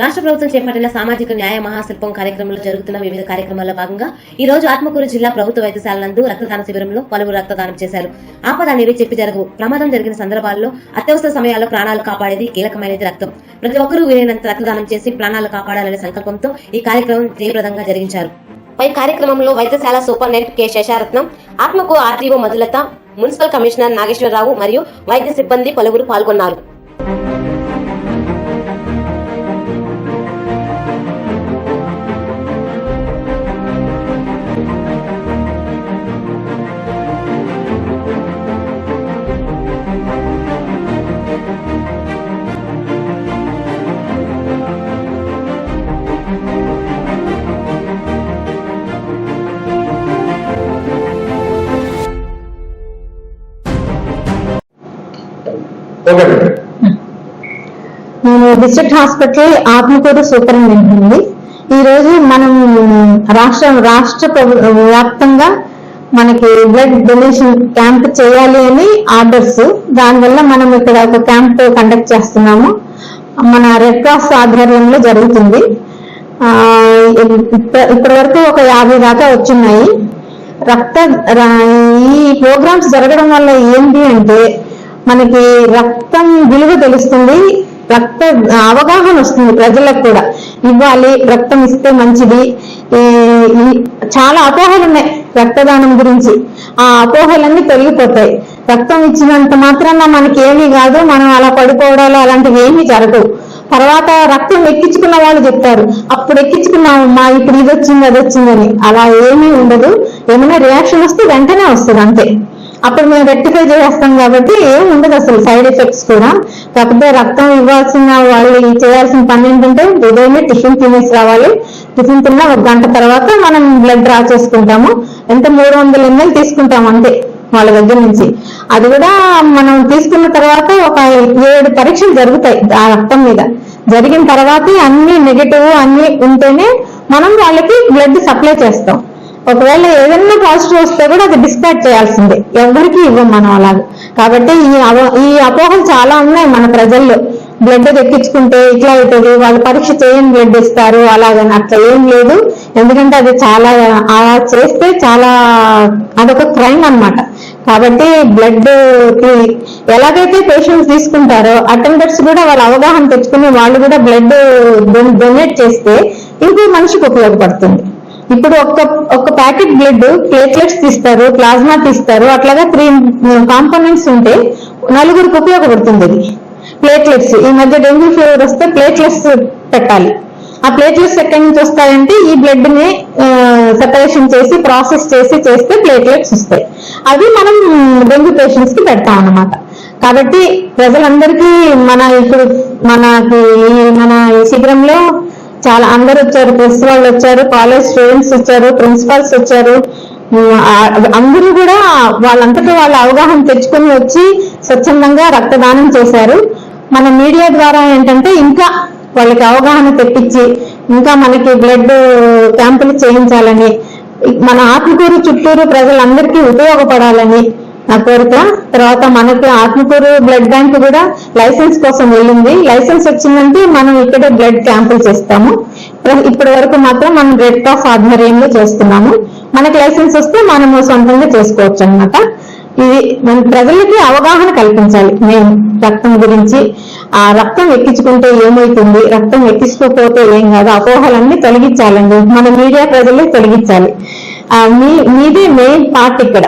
రాష్ట్ర ప్రభుత్వం చేపట్టిన సామాజిక న్యాయ మహాశిల్పం కార్యక్రమంలో జరుగుతున్న వివిధ కార్యక్రమాల్లో భాగంగా ఈ రోజు ఆత్మకూరు జిల్లా ప్రభుత్వ వైద్యశాల నందు రక్తదాన శిబిరంలో పలువురు రక్తదానం చేశారు. ఆపద అనేవి చెప్పి జరగవు ప్రమాదం జరిగిన సందర్భాల్లో అత్యవసర సమయాల్లో ప్రాణాలు కాపాడేది కీలకమైనది రక్తం. ప్రతి ఒక్కరూ వీలైనంత రక్తదానం చేసి ప్రాణాలు కాపాడాలనే సంకల్పంతో ఈ కార్యక్రమం జయప్రదంగా జరిగించారు. పై కార్యక్రమంలో వైద్యశాల సూపరింటెండెంట్ కె శేషారత్నం ఆత్మకు RTO Madhulatha municipal commissioner Nageswararao మరియు వైద్య సిబ్బంది పలువురు పాల్గొన్నారు. ఓకే నేను డిస్ట్రిక్ట్ హాస్పిటల్ ఆత్మకూరు సూపరింటెండెంట్ అండి. ఈ రోజు మనం రాష్ట్ర రాష్ట్ర వ్యాప్తంగా మనకి బ్లడ్ డొనేషన్ క్యాంప్ చేయాలి అని ఆర్డర్స్ దానివల్ల మనం ఇక్కడ ఒక క్యాంప్ కండక్ట్ చేస్తున్నాము. మన రెడ్ క్రాస్ ఆధ్వర్యంలో జరుగుతుంది. ఇప్ప- ఇప్పటి వరకు ఒక యాభై దాకా వచ్చున్నాయి రక్త ఈ ప్రోగ్రామ్స్ జరగడం వల్ల ఏంటి అంటే మనకి రక్తం విలువ తెలుస్తుంది రక్త అవగాహన వస్తుంది ప్రజలకు కూడా. ఇవ్వాలి రక్తం ఇస్తే మంచిది. ఈ- చాలా అపోహలు ఉన్నాయి రక్తదానం గురించి. ఆ అపోహలన్నీ తొలగిపోతాయి. రక్తం ఇచ్చినంత మాత్రాన మనకి ఏమీ కాదు మనం అలా పడిపోవడాలు అలాంటివి ఏమీ జరగవు తర్వాత రక్తం ఎక్కించుకున్న వాళ్ళు చెప్తారు అప్పుడు ఎక్కించుకున్నాము మా ఇప్పుడు ఇది వచ్చింది అది వచ్చిందని అలా ఏమీ ఉండదు. ఏమైనా రియాక్షన్ వస్తే వెంటనే వస్తుంది అంతే. అప్పుడు మేము రెక్టిఫై చేస్తాం కాబట్టి ఏం ఉండదు అసలు సైడ్ ఎఫెక్ట్స్ కూడా. కాకపోతే రక్తం ఇవ్వాల్సిన వాళ్ళు చేయాల్సిన పని ఏంటంటే ఉదయమే టిఫిన్ తినేసి రావాలి. టిఫిన్ తిన్న ఒక గంట తర్వాత మనం బ్లడ్ డ్రా చేసుకుంటాము. ఎంత మూడు వందల ఎంఎల్ తీసుకుంటాం అంతే వాళ్ళ దగ్గర నుంచి. అది కూడా మనం తీసుకున్న తర్వాత ఒక ఏడు పరీక్షలు జరుగుతాయి ఆ రక్తం మీద. జరిగిన తర్వాత అన్ని నెగటివ్ అన్ని ఉంటేనే మనం వాళ్ళకి బ్లడ్ సప్లై చేస్తాం. ఒకవేళ ఏదైనా పాజిటివ్ వస్తే కూడా అది డిస్కార్డ్ చేయాల్సిందే. ఎవరికి ఇవ్వం మనం అలాగా. కాబట్టి ఈ ఈ అపోహలు చాలా ఉన్నాయి మన ప్రజల్లో. బ్లడ్ తెప్పించుకుంటే ఇట్లా అవుతుంది వాళ్ళు పరీక్ష చేయని బ్లడ్ ఇస్తారు అలాగని అట్లా ఏం లేదు. ఎందుకంటే అది చాలా అలా చేస్తే చాలా అదొక క్రైమ్ అన్నమాట. కాబట్టి బ్లడ్ ఎలాగైతే పేషెంట్స్ తీసుకుంటారో అటెండర్స్ కూడా వాళ్ళ అవగాహన తెచ్చుకుని వాళ్ళు కూడా బ్లడ్ డొనేట్ చేస్తే ఇంకో మనిషికి ఉపయోగపడుతుంది. ఇప్పుడు ఒక్క ఒక్క ప్యాకెట్ బ్లడ్ ప్లేట్లెట్స్ తీస్తారు ప్లాస్మా తీస్తారు అట్లాగా త్రీ కాంపోనెంట్స్ uh, ఉంటే నలుగురికి ఉపయోగపడుతుంది అది ప్లేట్లెట్స్ ఈ మధ్య డెంగ్యూ ఫీవర్ వస్తే ప్లేట్లెట్స్ పెట్టాలి. ఆ ప్లేట్లెట్స్ ఎక్కడి నుంచి వస్తాయంటే ఈ బ్లడ్ని uh, సెపరేషన్ చేసి ప్రాసెస్ చేసి చేస్తే ప్లేట్లెట్స్ వస్తాయి. అవి మనం uh, డెంగ్యూ పేషెంట్స్కి పెడతాం అనమాట కాబట్టి ప్రజలందరికీ మన ఇప్పుడు మనకి మన ఈ శిబిరంలో చాలా అందరు వచ్చారు ప్రెస్ వాళ్ళు వచ్చారు కాలేజ్ స్టూడెంట్స్ వచ్చారు ప్రిన్సిపల్స్ వచ్చారు. అందరూ కూడా వాళ్ళంతటా వాళ్ళ అవగాహన తెచ్చుకొని వచ్చి స్వచ్ఛందంగా రక్తదానం చేశారు. మన మీడియా ద్వారా ఏంటంటే ఇంకా వాళ్ళకి అవగాహన తెప్పించి ఇంకా మనకి బ్లడ్ క్యాంపులు చేయించాలని మన ఆత్మకూరు చుట్టూరు ప్రజలందరికీ ఉపయోగపడాలని నా కోరిక తర్వాత మనకి ఆత్మకూరు బ్లడ్ బ్యాంక్ కూడా లైసెన్స్ కోసం వెళ్ళింది. లైసెన్స్ వచ్చిందంటే మనం ఇక్కడే బ్లడ్ క్యాంపులు చేస్తాము. ఇప్పటి వరకు మాత్రం మనం రెడ్ క్రాస్ ఆధ్వర్యంలో చేస్తున్నాము. మనకి లైసెన్స్ వస్తే మనము సొంతంగా చేసుకోవచ్చు అన్నమాట. ఇది మన ప్రజలకి అవగాహన కల్పించాలి. మేము రక్తం గురించి. ఆ రక్తం ఎక్కించుకుంటే ఏమవుతుంది రక్తం ఎక్కించుకోకపోతే ఏం కాదు. అపోహలన్నీ తొలగించాలండి. మన మీడియా ప్రజలే తొలగించాలి. మీ మీదే మెయిన్ పార్ట్ ఇక్కడ.